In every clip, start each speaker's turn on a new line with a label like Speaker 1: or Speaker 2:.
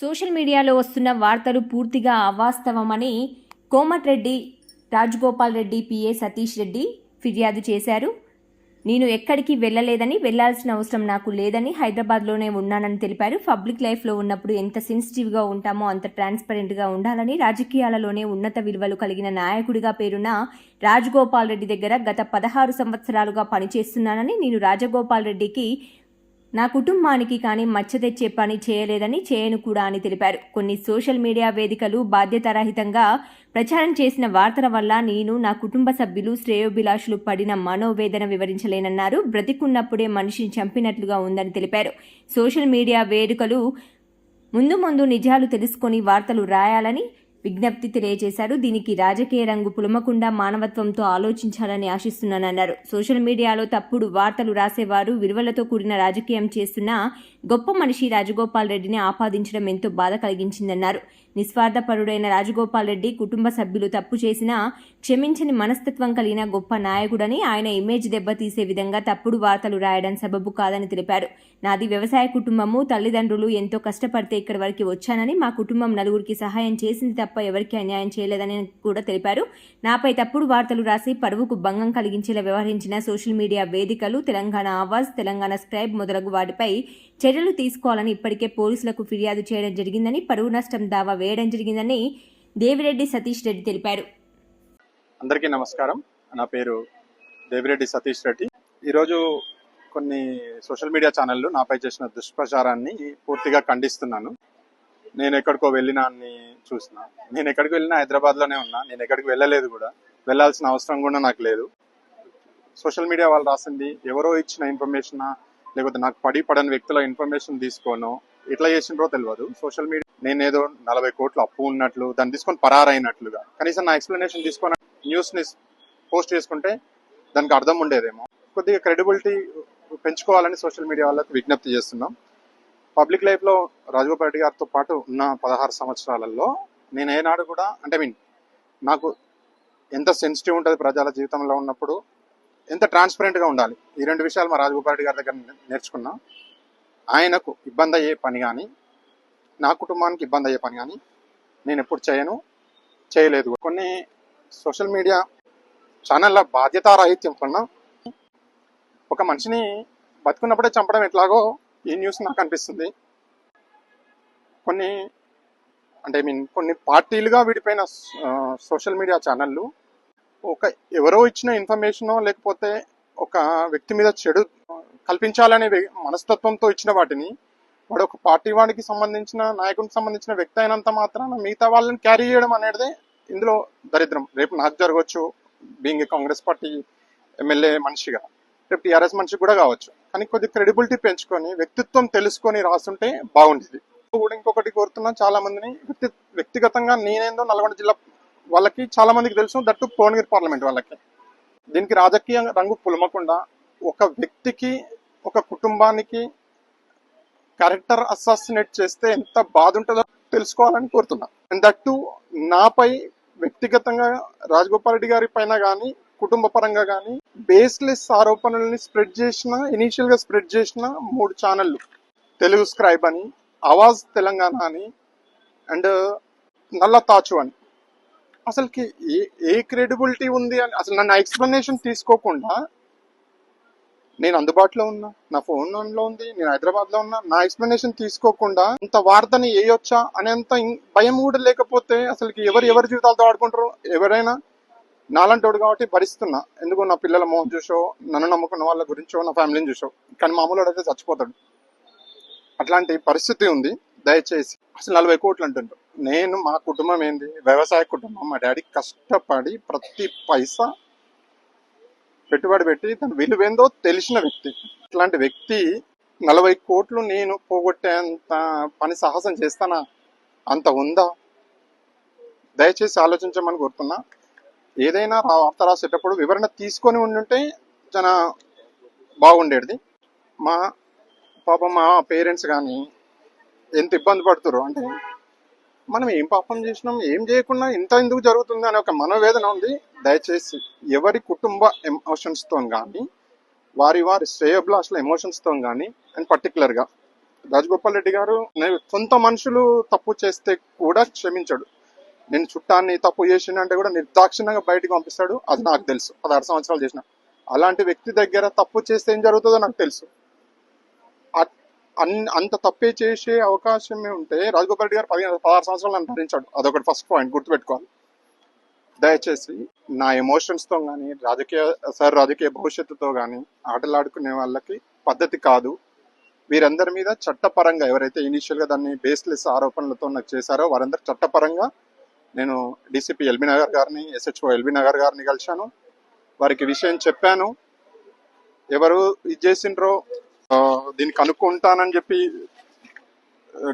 Speaker 1: Social మీడియాలో వస్తున్న వార్తలు పూర్తిగా అవాస్తవమని కోమటిరెడ్డి రాజగోపాల్ రెడ్డి పిఏ సతీష్ రెడ్డి ఫిర్యాదు చేశారు. నేను ఎక్కడికి వెళ్ళలేదని వెళ్ళాల్సిన అవసరం నాకు లేదని హైదరాబాద్లోనే ఉన్నానని తెలిపారు. పబ్లిక్ లైఫ్లో ఉన్నప్పుడు ఎంత సెన్సిటివ్గా ఉంటామో అంత ట్రాన్స్పరెంట్గా ఉండాలని రాజకీయాలలోనే ఉన్నత విలువలు కలిగిన నాయకుడిగా పేరున్న రాజగోపాల్ రెడ్డి దగ్గర గత పదహారు సంవత్సరాలుగా పనిచేస్తున్నానని నేను రాజగోపాల్ రెడ్డికి నా కుటుంబానికి కానీ మచ్చ తెచ్చే పని చేయలేదని చేయను కూడా అని తెలిపారు. కొన్ని సోషల్ మీడియా వేదికలు బాధ్యతారహితంగా ప్రచారం చేసిన వార్తల వల్ల నేను నా కుటుంబ సభ్యులు శ్రేయోభిలాషులు పడిన మనోవేదన వివరించలేనన్నారు. బ్రతికున్నప్పుడే మనిషిని చంపినట్లుగా ఉందని తెలిపారు. సోషల్ మీడియా వేదికలు ముందు ముందు నిజాలు తెలుసుకొని వార్తలు రాయాలని విజ్ఞప్తి తెలియజేశారు. దీనికి రాజకీయ రంగు పులమకుండా మానవత్వంతో ఆలోచించాలని ఆశిస్తున్నానన్నారు. సోషల్ మీడియాలో తప్పుడు వార్తలు రాసేవారు విలువలతో కూడిన రాజకీయం చేస్తున్న గొప్ప మనిషి రాజగోపాల్ రెడ్డిని ఆపాదించడం ఎంతో బాధ కలిగించిందన్నారు. నిస్వార్థపరుడైన రాజగోపాల్ రెడ్డి కుటుంబ సభ్యులు తప్పు చేసినా క్షమించని మనస్తత్వం కలిగిన గొప్ప నాయకుడని ఆయన ఇమేజ్ దెబ్బతీసే విధంగా తప్పుడు వార్తలు రాయడం సబబు కాదని తెలిపారు. నాది వ్యవసాయ కుటుంబము తల్లిదండ్రులు ఎంతో కష్టపడితే ఇక్కడి వరకు వచ్చానని మా కుటుంబం నలుగురికి సహాయం చేసింది తప్ప ఎవరికి అన్యాయం చేయలేదని కూడా తెలిపారు. నాపై తప్పుడు వార్తలు రాసి పరువుకు భంగం కలిగించేలా వ్యవహరించిన సోషల్ మీడియా వేదికలు తెలంగాణ ఆవాజ్ తెలంగాణ స్క్రైబ్ మొదలగు వాటిపై చర్యలు తీసుకోవాలని ఇప్పటికే పోలీసులకు ఫిర్యాదు చేయడం జరిగిందని పరువు నష్టం దావా వేయడం జరిగిందని దేవిరెడ్డి సతీష్ రెడ్డి తెలిపారు.
Speaker 2: అందరికీ నమస్కారం. నా పేరు దేవిరెడ్డి సతీష్ రెడ్డి. ఈరోజు కొన్ని సోషల్ మీడియా ఛానళ్ళు నాపై చేసిన దుష్ప్రచారాన్ని పూర్తిగా ఖండిస్తున్నాను. నేను ఎక్కడికో వెళ్ళినా అని చూసిన. నేను ఎక్కడికి వెళ్ళినా హైదరాబాద్లోనే ఉన్నా. నేను ఎక్కడికి వెళ్ళలేదు కూడా. వెళ్ళాల్సిన అవసరం కూడా నాకు లేదు. సోషల్ మీడియా వాళ్ళు రాసింది ఎవరో ఇచ్చిన ఇన్ఫర్మేషన్ లేకపోతే నాకు పడి పడని వ్యక్తుల ఇన్ఫర్మేషన్ తీసుకోను ఎట్లా చేసినారో తెలియదు. సోషల్ మీడియా నేనేదో నలభై కోట్లు అప్పు ఉన్నట్లు దాన్ని తీసుకొని పరారైనట్లుగా. కనీసం నా ఎక్స్ప్లెనేషన్ తీసుకొని న్యూస్ని పోస్ట్ చేసుకుంటే దానికి అర్థం ఉండేదేమో. కొద్దిగా క్రెడిబిలిటీ పెంచుకోవాలని సోషల్ మీడియా వాళ్ళకి విజ్ఞప్తి చేస్తున్నాం. పబ్లిక్ లైఫ్లో రాజగోపాల్ రెడ్డి గారితో పాటు ఉన్న పదహారు సంవత్సరాలలో నేను ఏనాడు కూడా అంటే మీన్ నాకు ఎంత సెన్సిటివ్ ఉంటుంది ప్రజల జీవితంలో ఉన్నప్పుడు ఎంత ట్రాన్స్పరెంట్గా ఉండాలి. ఈ రెండు విషయాలు మా రాజగోపాల్ రెడ్డి గారి దగ్గర నే- నేర్చుకున్నా. ఆయనకు ఇబ్బంది అయ్యే పని కానీ నా కుటుంబానికి ఇబ్బంది అయ్యే పని కానీ నేను ఎప్పుడు చేయను చేయలేదు. కొన్ని సోషల్ మీడియా ఛానళ్ళ బాధ్యతారాహిత్యం కన్నా ఒక మనిషిని బతుకున్నప్పుడే చంపడం ఎట్లాగో ఈ న్యూస్ నాకు అనిపిస్తుంది. కొన్ని అంటే ఐ మీన్ కొన్ని పార్టీలుగా విడిపోయిన సోషల్ మీడియా ఛానళ్ళు ఒక ఎవరో ఇచ్చిన ఇన్ఫర్మేషనో లేకపోతే ఒక వ్యక్తి మీద చెడు కల్పించాలనే మనస్తత్వంతో ఇచ్చిన వాటిని వాడు ఒక పార్టీ వాడికి సంబంధించిన నాయకునికి సంబంధించిన వ్యక్తి అయినంత మాత్రాన మిగతా వాళ్ళని క్యారీ చేయడం అనేది ఇందులో దరిద్రం. రేపు నాకు జరగవచ్చు బీయింగ్ కాంగ్రెస్ పార్టీ ఎమ్మెల్యే మనిషిగా రేపు టీఆర్ఎస్ మనిషి కూడా కావచ్చు. కానీ కొద్ది క్రెడిబిలిటీ పెంచుకొని వ్యక్తిత్వం తెలుసుకొని రాస్తుంటే బాగుండేది. కూడా ఇంకొకటి కోరుతున్నా చాలా మందిని వ్యక్తి వ్యక్తిగతంగా నేనేందో నల్గొండ జిల్లా వాళ్ళకి చాలా మందికి తెలుసు దట్టు భువనగిరి పార్లమెంట్ వాళ్ళకి. దీనికి రాజకీయ రంగు పులమకుండా ఒక వ్యక్తికి ఒక కుటుంబానికి క్యారెక్టర్ అసాసినేట్ చేస్తే ఎంత బాధ ఉంటుందో తెలుసుకోవాలని కోరుతున్నా. అండ్ దట్టు నాపై వ్యక్తిగతంగా రాజగోపాల్ రెడ్డి గారి పైన కానీ కుటుంబ పరంగా కానీ బేస్లెస్ ఆరోపణల్ని స్ప్రెడ్ చేసిన ఇనీషియల్గా స్ప్రెడ్ చేసిన మూడు ఛానళ్ళు తెలుగు స్క్రైబ్ అని ఆవాజ్ తెలంగాణ అని అండ్ నల్ల తాచు అని. అసలుకి ఏ ఏ క్రెడిబిలిటీ ఉంది అని అసలు నన్ను ఎక్స్ప్లెనేషన్ తీసుకోకుండా నేను అందుబాటులో ఉన్నా నా ఫోన్లో ఉంది నేను హైదరాబాద్లో ఉన్నా నా ఎక్స్ప్లెనేషన్ తీసుకోకుండా ఇంత వార్తని వేయొచ్చా అనేంత భయం కూడా లేకపోతే అసలుకి ఎవరు ఎవరి జీవితాలతో ఆడుకుంటారు ఎవరైనా నాలంటోడు కాబట్టి భరిస్తున్నా. ఎందుకు నా పిల్లల మోహన్ చూసో నన్ను నమ్ముకున్న వాళ్ళ గురించో నా ఫ్యామిలీని చూసో కానీ మామూలు అయితే చచ్చిపోతాడు. అట్లాంటి పరిస్థితి ఉంది. దయచేసి అసలు నలభై కోట్లు అంటుంటారు నేను మా కుటుంబం ఏంది? వ్యవసాయ కుటుంబం. మా డాడీ కష్టపడి ప్రతి పైసా పెట్టుబడి పెట్టి తన విలువేందో తెలిసిన వ్యక్తి. ఇట్లాంటి వ్యక్తి నలభై కోట్లు నేను పోగొట్టేంత పని సాహసం చేస్తానా? అంత ఉందా? దయచేసి ఆలోచించమని కోరుతున్నా. ఏదైనా వార్త రాసేటప్పుడు వివరణ తీసుకొని ఉండుంటే చాలా బాగుండేది. మా పాప మా పేరెంట్స్ కానీ ఎంత ఇబ్బంది పడుతురు అంటే మనం ఏం పాపం చేసినాం ఏం చేయకుండా ఇంత ఎందుకు జరుగుతుంది అనే ఒక మనోవేదన ఉంది. దయచేసి ఎవరి కుటుంబ ఎమోషన్స్తో కానీ వారి వారి శ్రేయోభిలాషుల ఎమోషన్స్తో కానీ అండ్ పర్టికులర్గా రాజగోపాల్ రెడ్డి గారు నేను సొంత మనుషులు తప్పు చేస్తే కూడా క్షమించాడు. నేను చుట్టాన్ని తప్పు చేసినంటే కూడా నిర్దాక్షిణ్యంగా బయటకు పంపిస్తాడు. అది నాకు తెలుసు. పదహారు సంవత్సరాలు చేసిన. అలాంటి వ్యక్తి దగ్గర తప్పు చేస్తే ఏం జరుగుతుందో నాకు తెలుసు. అంత తప్పే చేసే అవకాశమే ఉంటే రాజగోపాల్ రెడ్డి గారు పదిహేను పదహారు సంవత్సరాలు నన్ను భరించాడు. అదొకటి ఫస్ట్ పాయింట్ గుర్తుపెట్టుకోవాలి. దయచేసి నా ఎమోషన్స్తో కానీ రాజకీయ సార్ రాజకీయ భవిష్యత్తుతో కానీ ఆటలాడుకునే వాళ్ళకి పద్ధతి కాదు. వీరందరి మీద చట్టపరంగా ఎవరైతే ఇనీషియల్గా దాన్ని బేస్లెస్ ఆరోపణలతో నాకు చేశారో వారందరూ చట్టపరంగా నేను డీసీపీ ఎల్బీ నగర్ గారిని ఎస్హెచ్ఓ ఎల్బీ నగర్ గారిని కలిశాను. వారికి విషయం చెప్పాను. ఎవరు ఇది చేసిండ్రో దీన్ని కనుక్కుంటానని చెప్పి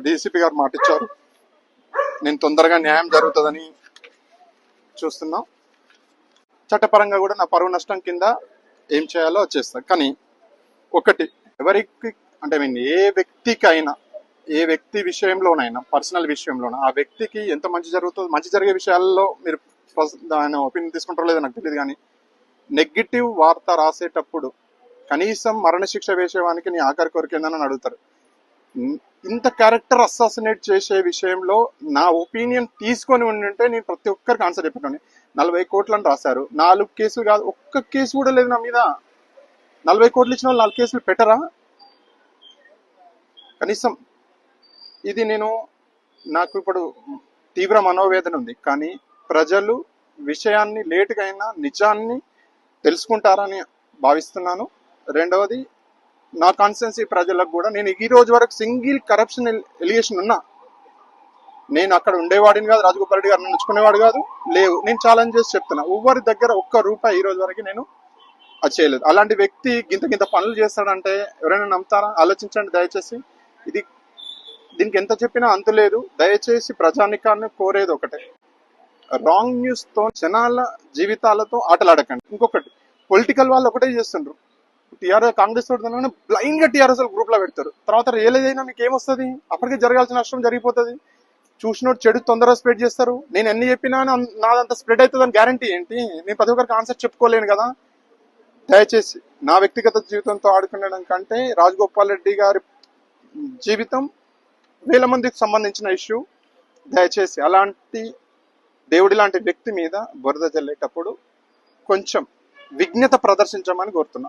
Speaker 2: డీసీపీ గారు మాట ఇచ్చారు నేను తొందరగా న్యాయం జరుగుతుందని చూస్తున్నాం. చట్టపరంగా కూడా నా పరువు నష్టం కింద ఏం చేయాలో చేస్తాను కానీ ఒకటి ఎవరికి అంటే మీన్ ఏ వ్యక్తికైనా ఏ వ్యక్తి విషయంలోనైనా పర్సనల్ విషయంలోనైనా ఆ వ్యక్తికి ఎంత మంచి జరుగుతుందో మంచి జరిగే విషయాల్లో మీరు దాని ఒపీనియన్ తీసుకుంటారో లేదో నాకు తెలియదు కానీ నెగిటివ్ వార్త రాసేటప్పుడు కనీసం మరణశిక్ష వేసేవానికి నీ ఆఖరి కొరికేందని అడుగుతారు. ఇంత క్యారెక్టర్ అసాసినేట్ చేసే విషయంలో నా ఒపీనియన్ తీసుకొని ఉండింటే నేను ప్రతి ఒక్కరికి ఆన్సర్ చెప్పాను నలభై కోట్లని రాశారు. నాలుగు కేసులు కాదు ఒక్క కేసు కూడా లేదు నా మీద. నలభై కోట్లు ఇచ్చిన వాళ్ళు నాలుగు కేసులు పెట్టరా? కనీసం ఇది నేను నాకు ఇప్పుడు తీవ్ర మనోవేదన ఉంది. కానీ ప్రజలు విషయాన్ని లేటుగా అయినా నిజాన్ని తెలుసుకుంటారని భావిస్తున్నాను. రెండవది నా కాన్స్టెన్సీ ప్రజలకు కూడా నేను ఈ రోజు వరకు సింగిల్ కరప్షన్ ఎలిగేషన్ ఉన్నా. నేను అక్కడ ఉండేవాడిని కాదు రాజగోపాల్ రెడ్డి గారు నన్ను నచ్చుకునేవాడు కాదు లేవు. నేను ఛాలెంజ్ చేసి చెప్తున్నా. ఎవరి దగ్గర ఒక్క రూపాయి ఈ రోజు వరకు నేను అది చేయలేదు. అలాంటి వ్యక్తి గింత గింత పనులు చేస్తాడంటే ఎవరైనా నమ్ముతారా? ఆలోచించండి దయచేసి. ఇది దీనికి ఎంత చెప్పినా అంతు లేదు. దయచేసి ప్రజానికాన్ని కోరేది ఒకటే. రాంగ్ న్యూస్తో జనాల జీవితాలతో ఆటలాడకండి. ఇంకొకటి పొలిటికల్ వాళ్ళు ఒకటే చేస్తుండ్రు. టీఆర్ఎస్ కాంగ్రెస్ తోటి బ్లైండ్గా టీఆర్ఎస్ గ్రూప్లో పెడతారు. తర్వాత రియలైజ్ అయినా మీకు ఏమొస్తుంది? అప్పటికే జరగాల్సిన నష్టం జరిగిపోతుంది. చూసినోడు చెడు తొందరగా స్ప్రెడ్ చేస్తారు. నేను ఎన్ని చెప్పినా నాదంతా స్ప్రెడ్ అవుతుందని గ్యారంటీ ఏంటి? నేను ప్రతి ఒక్కరికి ఆన్సర్ చెప్పుకోలేను కదా. దయచేసి నా వ్యక్తిగత జీవితంతో ఆడుకునేడం కంటే రాజగోపాల్ రెడ్డి గారి జీవితం వేల మందికి సంబంధించిన ఇష్యూ దయచేసి అలాంటి దేవుడి లాంటి వ్యక్తి మీద బురద జల్లేటప్పుడు కొంచెం విఘ్నత ప్రదర్శించమని కోరుతున్నా.